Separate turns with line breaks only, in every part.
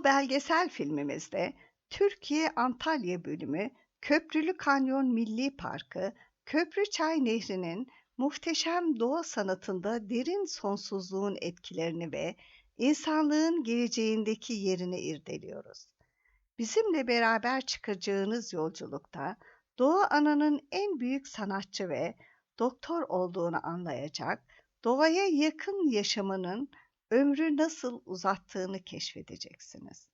Bu belgesel filmimizde Türkiye Antalya bölümü Köprülü Kanyon Milli Parkı, Köprüçay Nehri'nin muhteşem doğa sanatında derin sonsuzluğun etkilerini ve insanlığın geleceğindeki yerini irdeliyoruz. Bizimle beraber çıkacağınız yolculukta Doğa Ana'nın en büyük sanatçı ve doktor olduğunu anlayacak, doğaya yakın yaşamının ömrü nasıl uzattığını keşfedeceksiniz.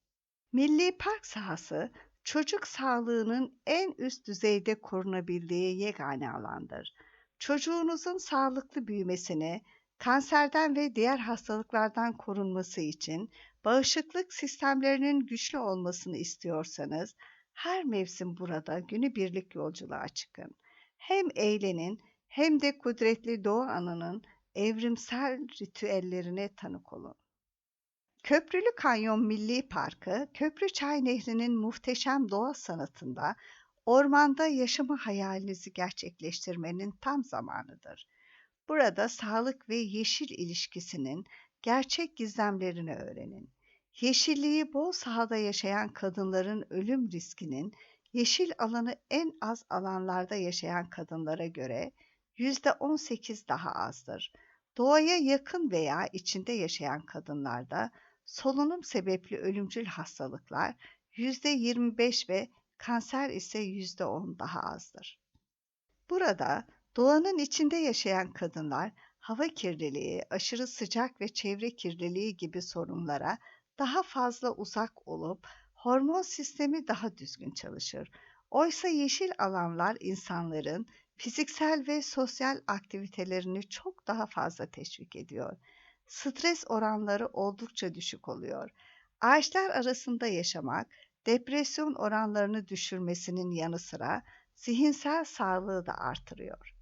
Milli Park sahası çocuk sağlığının en üst düzeyde korunabildiği yegane alandır. Çocuğunuzun sağlıklı büyümesini, kanserden ve diğer hastalıklardan korunması için bağışıklık sistemlerinin güçlü olmasını istiyorsanız her mevsim burada günübirlik yolculuğa çıkın. Hem eğlenin hem de kudretli Doğu Ana'nın evrimsel ritüellerine tanık olun. Köprülü Kanyon Milli Parkı, Köprüçay Nehri'nin muhteşem doğa sanatında ormanda yaşama hayalinizi gerçekleştirmenin tam zamanıdır. Burada sağlık ve yeşil ilişkisinin gerçek gizemlerini öğrenin. Yeşilliği bol sahada yaşayan kadınların ölüm riskinin yeşil alanı en az alanlarda yaşayan kadınlara göre %18 daha azdır. Doğaya yakın veya içinde yaşayan kadınlarda solunum sebepli ölümcül hastalıklar %25 ve kanser ise %10 daha azdır. Burada doğanın içinde yaşayan kadınlar hava kirliliği, aşırı sıcak ve çevre kirliliği gibi sorunlara daha fazla uzak olup hormon sistemi daha düzgün çalışır. Oysa yeşil alanlar insanların fiziksel ve sosyal aktivitelerini çok daha fazla teşvik ediyor. Stres oranları oldukça düşük oluyor. Ağaçlar arasında yaşamak, depresyon oranlarını düşürmesinin yanı sıra zihinsel sağlığı da artırıyor.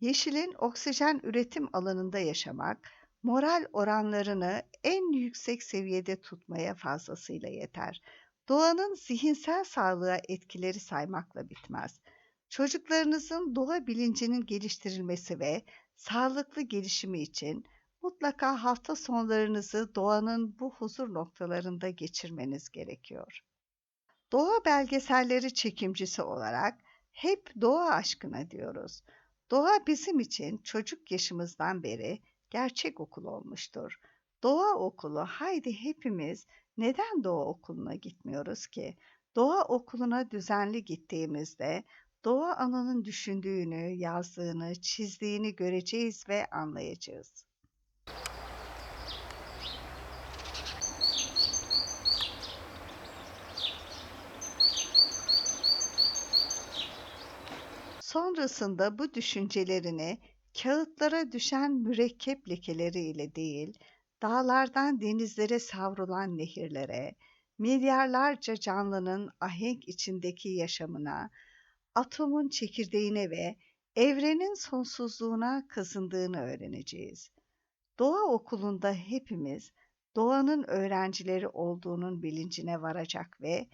Yeşilin oksijen üretim alanında yaşamak, moral oranlarını en yüksek seviyede tutmaya fazlasıyla yeter. Doğanın zihinsel sağlığa etkileri saymakla bitmez. Çocuklarınızın doğa bilincinin geliştirilmesi ve sağlıklı gelişimi için mutlaka hafta sonlarınızı doğanın bu huzur noktalarında geçirmeniz gerekiyor. Doğa belgeselleri çekimcisi olarak hep doğa aşkına diyoruz. Doğa bizim için çocuk yaşımızdan beri gerçek okul olmuştur. Doğa okulu haydi hepimiz neden doğa okuluna gitmiyoruz ki? Doğa okuluna düzenli gittiğimizde doğa ananın düşündüğünü, yazdığını, çizdiğini göreceğiz ve anlayacağız. Sonrasında bu düşüncelerini kağıtlara düşen mürekkep lekeleriyle değil, dağlardan denizlere savrulan nehirlere, milyarlarca canlının ahenk içindeki yaşamına, atomun çekirdeğine ve evrenin sonsuzluğuna kazındığını öğreneceğiz. Doğa okulunda hepimiz doğanın öğrencileri olduğunun bilincine varacak ve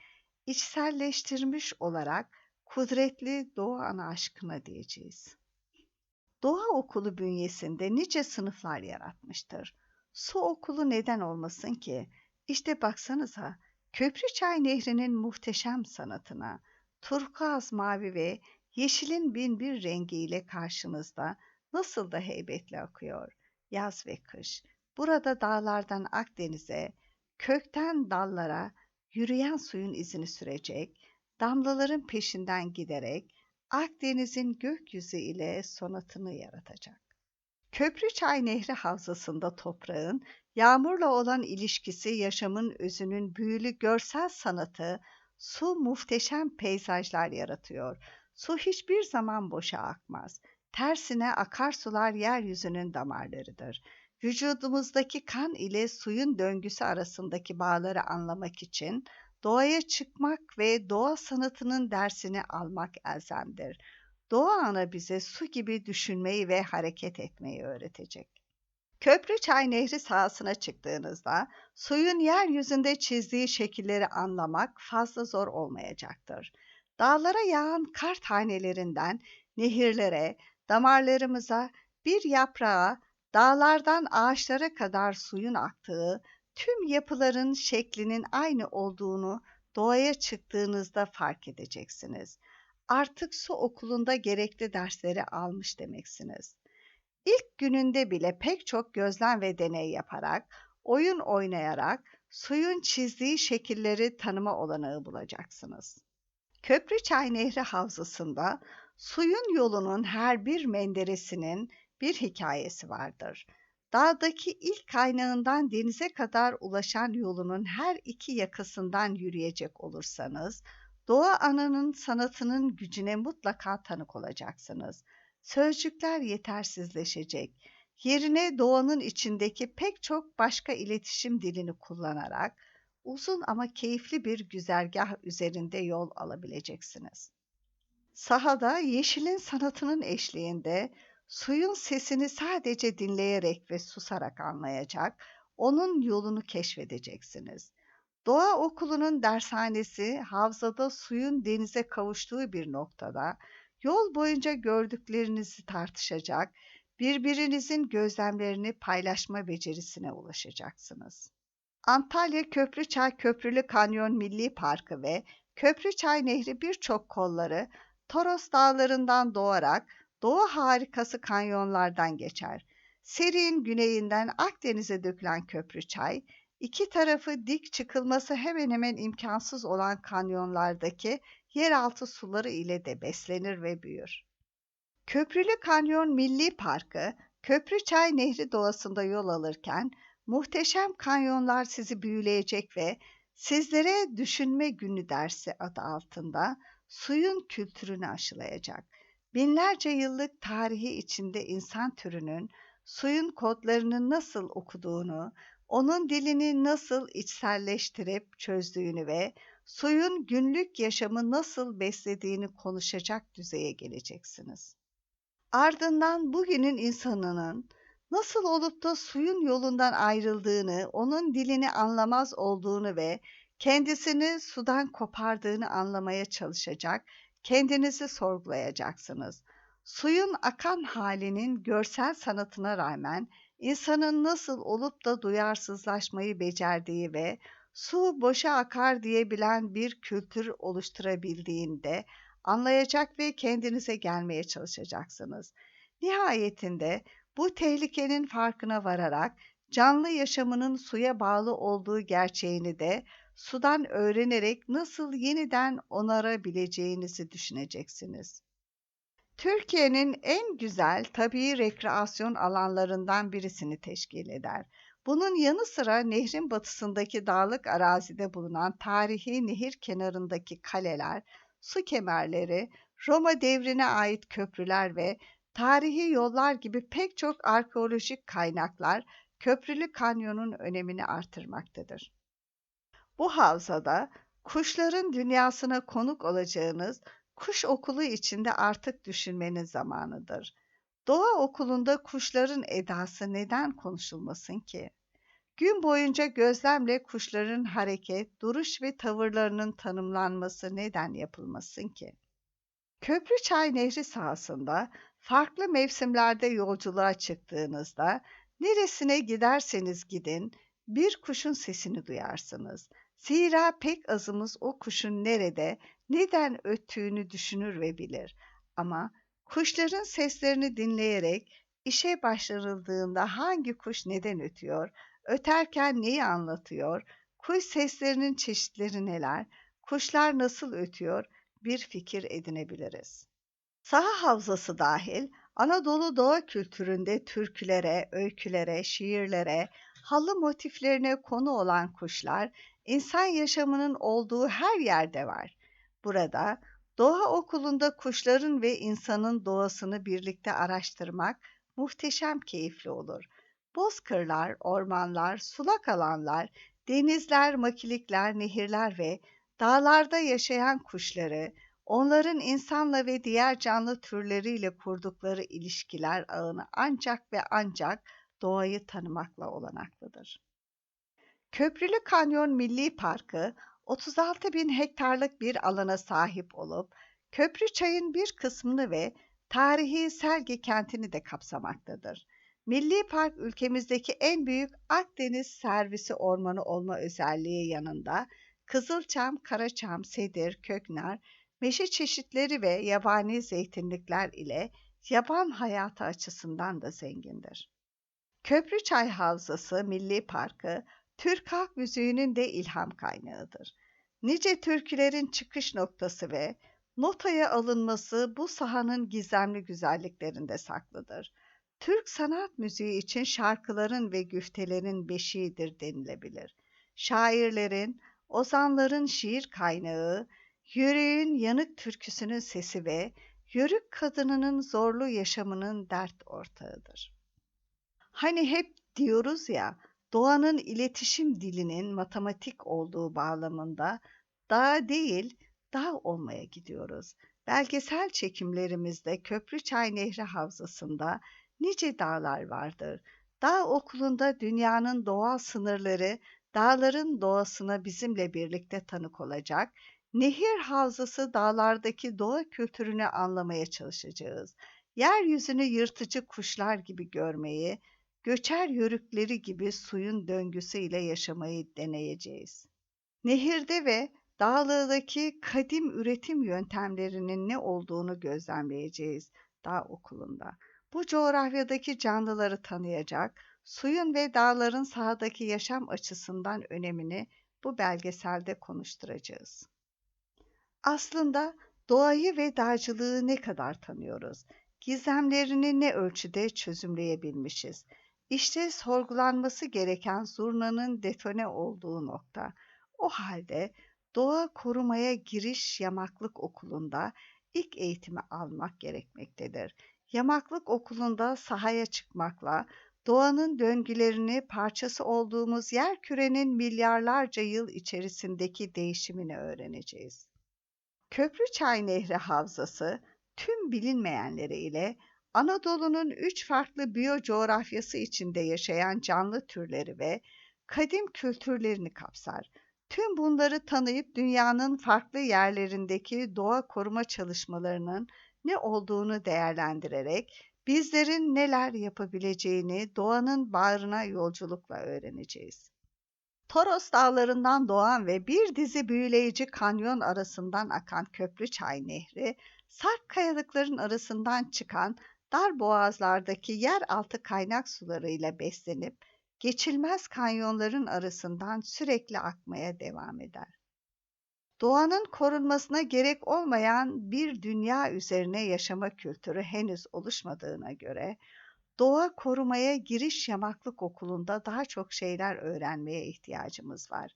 içselleştirmiş olarak kudretli doğa ana aşkına diyeceğiz. Doğa okulu bünyesinde nice sınıflar yaratmıştır. Su okulu neden olmasın ki? İşte baksanıza Köprüçay Nehri'nin muhteşem sanatına, turkuaz mavi ve yeşilin bin bir rengiyle karşınızda nasıl da heybetli akıyor. Yaz ve kış. Burada dağlardan Akdeniz'e, kökten dallara yürüyen suyun izini sürecek, damlaların peşinden giderek Akdeniz'in gökyüzü ile sonatını yaratacak. Köprüçay Nehri havzasında toprağın yağmurla olan ilişkisi yaşamın özünün büyülü görsel sanatı, su muhteşem peyzajlar yaratıyor. Su hiçbir zaman boşa akmaz. Tersine akarsular yeryüzünün damarlarıdır. Vücudumuzdaki kan ile suyun döngüsü arasındaki bağları anlamak için Doğaya çıkmak ve doğa sanatının dersini almak elzemdir. Doğa ana bize su gibi düşünmeyi ve hareket etmeyi öğretecek. Köprüçay Nehri sahasına çıktığınızda suyun yeryüzünde çizdiği şekilleri anlamak fazla zor olmayacaktır. Dağlara yağan kar tanelerinden nehirlere, damarlarımıza, bir yaprağa, dağlardan ağaçlara kadar suyun aktığı, tüm yapıların şeklinin aynı olduğunu doğaya çıktığınızda fark edeceksiniz. Artık su okulunda gerekli dersleri almış demeksiniz. İlk gününde bile pek çok gözlem ve deney yaparak, oyun oynayarak suyun çizdiği şekilleri tanıma olanağı bulacaksınız. Köprüçay Nehri Havzası'nda suyun yolunun her bir menderesinin bir hikayesi vardır. Dağdaki ilk kaynağından denize kadar ulaşan yolunun her iki yakasından yürüyecek olursanız, Doğa Ana'nın sanatının gücüne mutlaka tanık olacaksınız. Sözcükler yetersizleşecek. Yerine doğanın içindeki pek çok başka iletişim dilini kullanarak uzun ama keyifli bir güzergah üzerinde yol alabileceksiniz. Sahada yeşilin sanatının eşliğinde suyun sesini sadece dinleyerek ve susarak anlayacak, onun yolunu keşfedeceksiniz. Doğa Okulu'nun dershanesi havzada suyun denize kavuştuğu bir noktada yol boyunca gördüklerinizi tartışacak, birbirinizin gözlemlerini paylaşma becerisine ulaşacaksınız. Antalya Köprüçay Köprülü Kanyon Milli Parkı ve Köprüçay Nehri birçok kolları Toros Dağları'ndan doğarak Doğu harikası kanyonlardan geçer. Serin güneyinden Akdeniz'e dökülen Köprüçay, iki tarafı dik çıkılması hemen hemen imkansız olan kanyonlardaki yeraltı suları ile de beslenir ve büyür. Köprülü Kanyon Milli Parkı, Köprüçay Nehri doğasında yol alırken muhteşem kanyonlar sizi büyüleyecek ve sizlere düşünme günü dersi adı altında suyun kültürünü aşılayacak. Binlerce yıllık tarihi içinde insan türünün suyun kodlarını nasıl okuduğunu, onun dilini nasıl içselleştirip çözdüğünü ve suyun günlük yaşamı nasıl beslediğini konuşacak düzeye geleceksiniz. Ardından bugünün insanının nasıl olup da suyun yolundan ayrıldığını, onun dilini anlamaz olduğunu ve kendisini sudan kopardığını anlamaya çalışacak, kendinizi sorgulayacaksınız. Suyun akan halinin görsel sanatına rağmen insanın nasıl olup da duyarsızlaşmayı becerdiği ve su boşa akar diyebilen bir kültür oluşturabildiğinde anlayacak ve kendinize gelmeye çalışacaksınız. Nihayetinde bu tehlikenin farkına vararak canlı yaşamının suya bağlı olduğu gerçeğini de sudan öğrenerek nasıl yeniden onarabileceğinizi düşüneceksiniz. Türkiye'nin en güzel tabii rekreasyon alanlarından birisini teşkil eder. Bunun yanı sıra nehrin batısındaki dağlık arazide bulunan tarihi nehir kenarındaki kaleler, su kemerleri, Roma devrine ait köprüler ve tarihi yollar gibi pek çok arkeolojik kaynaklar Köprülü Kanyon'un önemini artırmaktadır. Bu havzada kuşların dünyasına konuk olacağınız kuş okulu içinde artık düşünmenin zamanıdır. Doğa okulunda kuşların edası neden konuşulmasın ki? Gün boyunca gözlemle kuşların hareket, duruş ve tavırlarının tanımlanması neden yapılmasın ki? Köprüçay Nehri sahasında farklı mevsimlerde yolculuğa çıktığınızda neresine giderseniz gidin bir kuşun sesini duyarsınız. Zira pek azımız o kuşun nerede, neden öttüğünü düşünür ve bilir. Ama kuşların seslerini dinleyerek işe başlanıldığında hangi kuş neden ötüyor, öterken neyi anlatıyor, kuş seslerinin çeşitleri neler, kuşlar nasıl ötüyor bir fikir edinebiliriz. Saha havzası dahil Anadolu doğa kültüründe türkülere, öykülere, şiirlere, halı motiflerine konu olan kuşlar insan yaşamının olduğu her yerde var. Burada doğa okulunda kuşların ve insanın doğasını birlikte araştırmak muhteşem keyifli olur. Bozkırlar, ormanlar, sulak alanlar, denizler, makilikler, nehirler ve dağlarda yaşayan kuşları, onların insanla ve diğer canlı türleriyle kurdukları ilişkiler ağını ancak ve ancak doğayı tanımakla olanaklıdır. Köprülü Kanyon Milli Parkı 36 bin hektarlık bir alana sahip olup Köprüçay'ın bir kısmını ve tarihi Selgi kentini de kapsamaktadır. Milli Park ülkemizdeki en büyük Akdeniz servisi ormanı olma özelliği yanında kızılçam, karaçam, sedir, köknar, meşe çeşitleri ve yabani zeytinlikler ile yaban hayatı açısından da zengindir. Köprüçay Havzası Milli Parkı, Türk halk müziğinin de ilham kaynağıdır. Nice türkülerin çıkış noktası ve notaya alınması bu sahanın gizemli güzelliklerinde saklıdır. Türk sanat müziği için şarkıların ve güftelerin beşiğidir denilebilir. Şairlerin, ozanların şiir kaynağı, yüreğin yanık türküsünün sesi ve yörük kadınının zorlu yaşamının dert ortağıdır. Hani hep diyoruz ya, doğanın iletişim dilinin matematik olduğu bağlamında dağ değil, dağ olmaya gidiyoruz. Belgesel çekimlerimizde Köprüçay Nehri Havzası'nda nice dağlar vardır. Dağ okulunda dünyanın doğal sınırları, dağların doğasına bizimle birlikte tanık olacak, nehir havzası dağlardaki doğa kültürünü anlamaya çalışacağız. Yeryüzünü yırtıcı kuşlar gibi görmeyi, göçer yörükleri gibi suyun döngüsüyle yaşamayı deneyeceğiz. Nehirde ve dağlardaki kadim üretim yöntemlerinin ne olduğunu gözlemleyeceğiz dağ okulunda. Bu coğrafyadaki canlıları tanıyacak, suyun ve dağların sahadaki yaşam açısından önemini bu belgeselde konuşturacağız. Aslında doğayı ve dağcılığı ne kadar tanıyoruz? Gizemlerini ne ölçüde çözümleyebilmişiz? İşte sorgulanması gereken zurnanın detone olduğu nokta. O halde doğa korumaya giriş yamaklık okulunda ilk eğitimi almak gerekmektedir. Yamaklık okulunda sahaya çıkmakla doğanın döngülerini parçası olduğumuz yer kürenin milyarlarca yıl içerisindeki değişimini öğreneceğiz. Köprüçay Nehri Havzası tüm bilinmeyenleri ile Anadolu'nun üç farklı biyocoğrafyası içinde yaşayan canlı türleri ve kadim kültürlerini kapsar. Tüm bunları tanıyıp dünyanın farklı yerlerindeki doğa koruma çalışmalarının ne olduğunu değerlendirerek bizlerin neler yapabileceğini doğanın bağrına yolculukla öğreneceğiz. Toros dağlarından doğan ve bir dizi büyüleyici kanyon arasından akan Köprüçay Nehri, sarp kayalıkların arasından çıkan dar boğazlardaki yeraltı kaynak sularıyla beslenip geçilmez kanyonların arasından sürekli akmaya devam eder. Doğanın korunmasına gerek olmayan bir dünya üzerine yaşama kültürü henüz oluşmadığına göre doğa korumaya giriş yamaklık okulunda daha çok şeyler öğrenmeye ihtiyacımız var.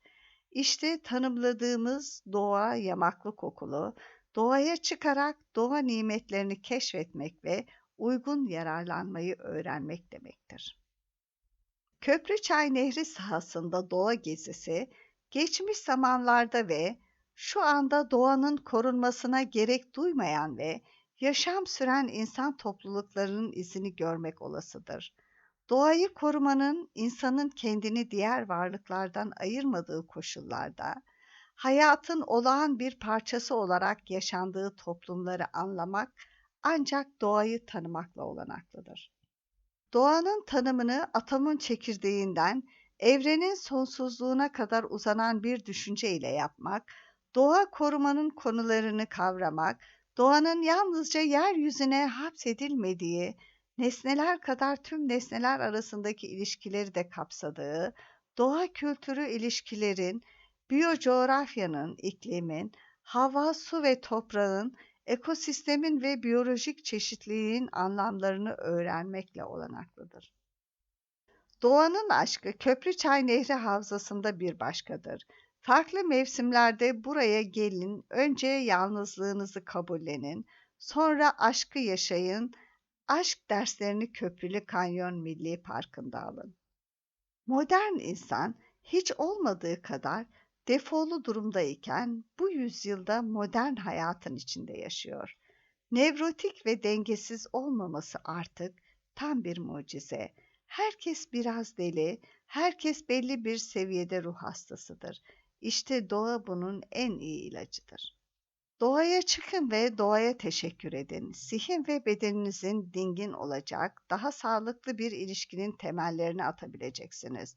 İşte tanımladığımız doğa yamaklık okulu, doğaya çıkarak doğa nimetlerini keşfetmek ve uygun yararlanmayı öğrenmek demektir. Köprüçay Nehri sahasında doğa gezisi, geçmiş zamanlarda ve şu anda doğanın korunmasına gerek duymayan ve yaşam süren insan topluluklarının izini görmek olasıdır. Doğayı korumanın insanın kendini diğer varlıklardan ayırmadığı koşullarda, hayatın olağan bir parçası olarak yaşandığı toplumları anlamak ancak doğayı tanımakla olanaklıdır. Doğanın tanımını atomun çekirdeğinden evrenin sonsuzluğuna kadar uzanan bir düşünce ile yapmak, doğa korumanın konularını kavramak, doğanın yalnızca yeryüzüne hapsedilmediği, nesneler kadar tüm nesneler arasındaki ilişkileri de kapsadığı, doğa kültürü ilişkilerin, biyocoğrafyanın, iklimin, hava, su ve toprağın, ekosistemin ve biyolojik çeşitliliğin anlamlarını öğrenmekle olanaklıdır. Doğanın aşkı Köprüçay Nehri Havzası'nda bir başkadır. Farklı mevsimlerde buraya gelin, önce yalnızlığınızı kabullenin, sonra aşkı yaşayın, aşk derslerini Köprülü Kanyon Milli Parkı'nda alın. Modern insan hiç olmadığı kadar defolu durumdayken bu yüzyılda modern hayatın içinde yaşıyor. Nevrotik ve dengesiz olmaması artık tam bir mucize. Herkes biraz deli, herkes belli bir seviyede ruh hastasıdır. İşte doğa bunun en iyi ilacıdır. Doğaya çıkın ve doğaya teşekkür edin. Zihin ve bedeninizin dingin olacak, daha sağlıklı bir ilişkinin temellerini atabileceksiniz.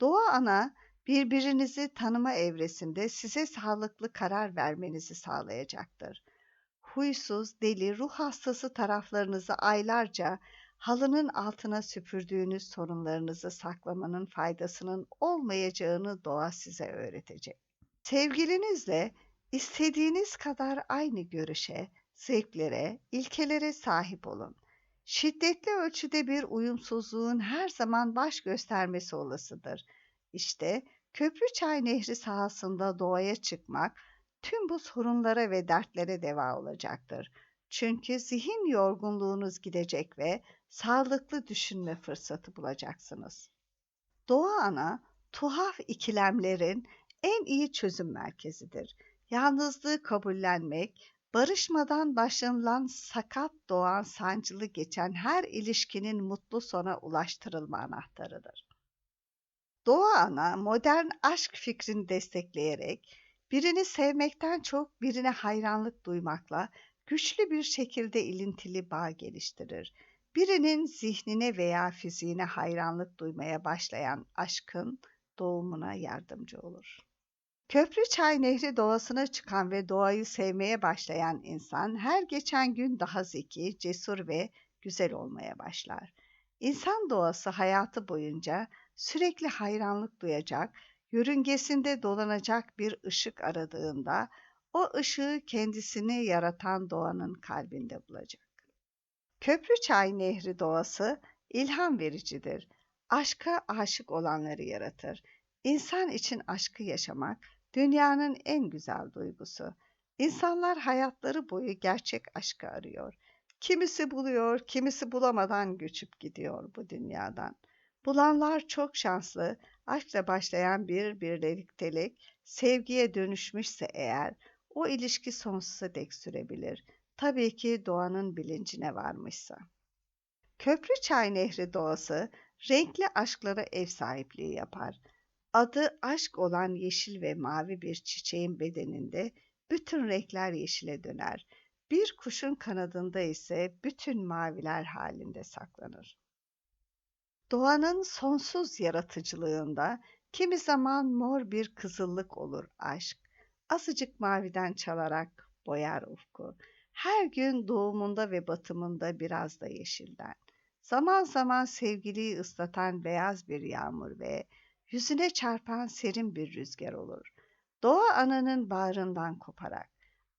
Doğa ana birbirinizi tanıma evresinde size sağlıklı karar vermenizi sağlayacaktır. Huysuz, deli, ruh hastası taraflarınızı aylarca halının altına süpürdüğünüz sorunlarınızı saklamanın faydasının olmayacağını doğa size öğretecek. Sevgilinizle istediğiniz kadar aynı görüşe, zevklere, ilkelere sahip olun. Şiddetli ölçüde bir uyumsuzluğun her zaman baş göstermesi olasıdır. İşte Köprüçay Nehri sahasında doğaya çıkmak tüm bu sorunlara ve dertlere deva olacaktır. Çünkü zihin yorgunluğunuz gidecek ve sağlıklı düşünme fırsatı bulacaksınız. Doğa ana tuhaf ikilemlerin en iyi çözüm merkezidir. Yalnızlığı kabullenmek, barışmadan başlanılan sakat doğan sancılı geçen her ilişkinin mutlu sona ulaştırılma anahtarıdır. Doğa ana modern aşk fikrini destekleyerek birini sevmekten çok birine hayranlık duymakla güçlü bir şekilde ilintili bağ geliştirir. Birinin zihnine veya fiziğine hayranlık duymaya başlayan aşkın doğumuna yardımcı olur. Köprü Çay Nehri doğasına çıkan ve doğayı sevmeye başlayan insan her geçen gün daha zeki, cesur ve güzel olmaya başlar. İnsan doğası hayatı boyunca sürekli hayranlık duyacak, yörüngesinde dolanacak bir ışık aradığında o ışığı kendisini yaratan doğanın kalbinde bulacak. Köprüçay Nehri doğası ilham vericidir. Aşka aşık olanları yaratır. İnsan için aşkı yaşamak dünyanın en güzel duygusu. İnsanlar hayatları boyu gerçek aşkı arıyor. Kimisi buluyor, kimisi bulamadan göçüp gidiyor bu dünyadan. Bulanlar çok şanslı, aşkla başlayan bir birliktelik sevgiye dönüşmüşse eğer o ilişki sonsuza dek sürebilir. Tabii ki doğanın bilincine varmışsa. Köprü Çay Nehri doğası renkli aşklara ev sahipliği yapar. Adı aşk olan yeşil ve mavi bir çiçeğin bedeninde bütün renkler yeşile döner. Bir kuşun kanadında ise bütün maviler halinde saklanır. Doğanın sonsuz yaratıcılığında kimi zaman mor bir kızıllık olur aşk. Azıcık maviden çalarak boyar ufku. Her gün doğumunda ve batımında biraz da yeşilden. Zaman zaman sevgiliyi ıslatan beyaz bir yağmur ve yüzüne çarpan serin bir rüzgar olur. Doğa ananın bağrından koparak.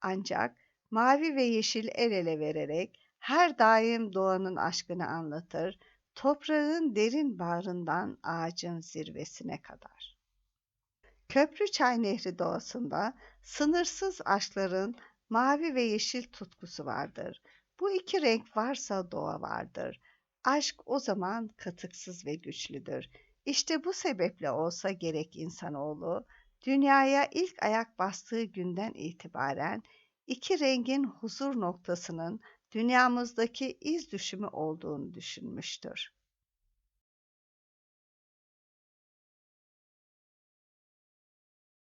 Ancak mavi ve yeşil el ele vererek her daim doğanın aşkını anlatır, toprağın derin bağrından ağacın zirvesine kadar. Köprüçay Nehri doğasında sınırsız aşkların mavi ve yeşil tutkusu vardır. Bu iki renk varsa doğa vardır. Aşk o zaman katıksız ve güçlüdür. İşte bu sebeple olsa gerek insanoğlu, dünyaya ilk ayak bastığı günden itibaren iki rengin huzur noktasının dünyamızdaki iz düşümü olduğunu düşünmüştür.